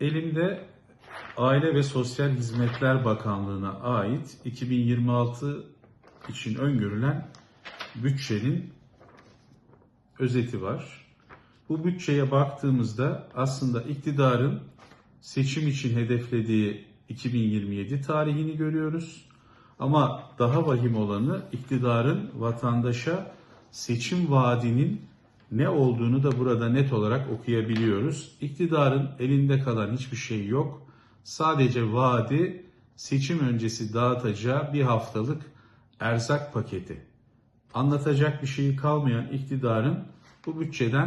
Elimde Aile ve Sosyal Hizmetler Bakanlığı'na ait 2026 için öngörülen bütçenin özeti var. Bu bütçeye baktığımızda aslında iktidarın seçim için hedeflediği 2027 tarihini görüyoruz. Ama daha vahim olanı iktidarın vatandaşa seçim vaadinin ne olduğunu da burada net olarak okuyabiliyoruz. İktidarın elinde kalan hiçbir şey yok. Sadece vaadi seçim öncesi dağıtacağı bir haftalık erzak paketi. Anlatacak bir şeyi kalmayan iktidarın bu bütçeden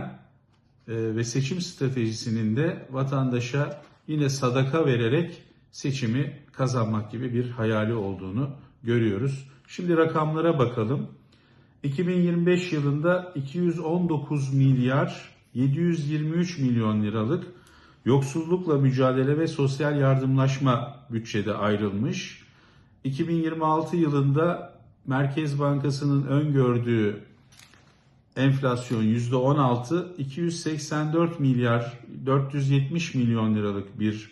e, ve seçim stratejisinin de vatandaşa yine sadaka vererek seçimi kazanmak gibi bir hayali olduğunu görüyoruz. Şimdi rakamlara bakalım. 2025 yılında 219 milyar 723 milyon liralık yoksullukla mücadele ve sosyal yardımlaşma bütçede ayrılmış. 2026 yılında Merkez Bankası'nın öngördüğü enflasyon %16, 284 milyar 470 milyon liralık bir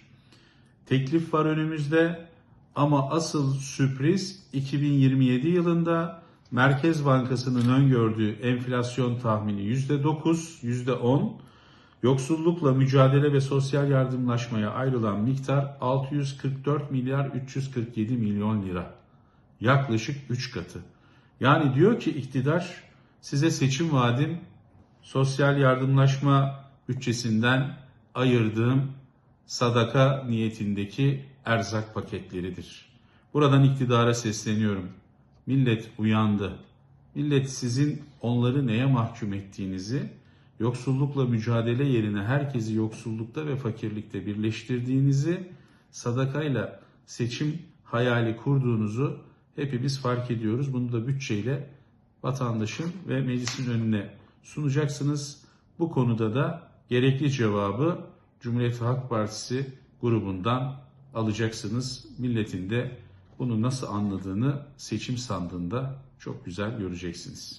teklif var önümüzde. Ama asıl sürpriz 2027 yılında Merkez Bankası'nın öngördüğü enflasyon tahmini %9, %10, yoksullukla mücadele ve sosyal yardımlaşmaya ayrılan miktar 644 milyar 347 milyon lira. Yaklaşık 3 katı. Yani diyor ki iktidar size seçim vaadim sosyal yardımlaşma bütçesinden ayırdığım sadaka niyetindeki erzak paketleridir. Buradan iktidara sesleniyorum. Millet uyandı. Millet sizin onları neye mahkum ettiğinizi, yoksullukla mücadele yerine herkesi yoksullukta ve fakirlikte birleştirdiğinizi, sadakayla seçim hayali kurduğunuzu hepimiz fark ediyoruz. Bunu da bütçeyle vatandaşın ve meclisin önüne sunacaksınız. Bu konuda da gerekli cevabı Cumhuriyet Halk Partisi grubundan alacaksınız. Milletin de bunu nasıl anladığını seçim sandığında çok güzel göreceksiniz.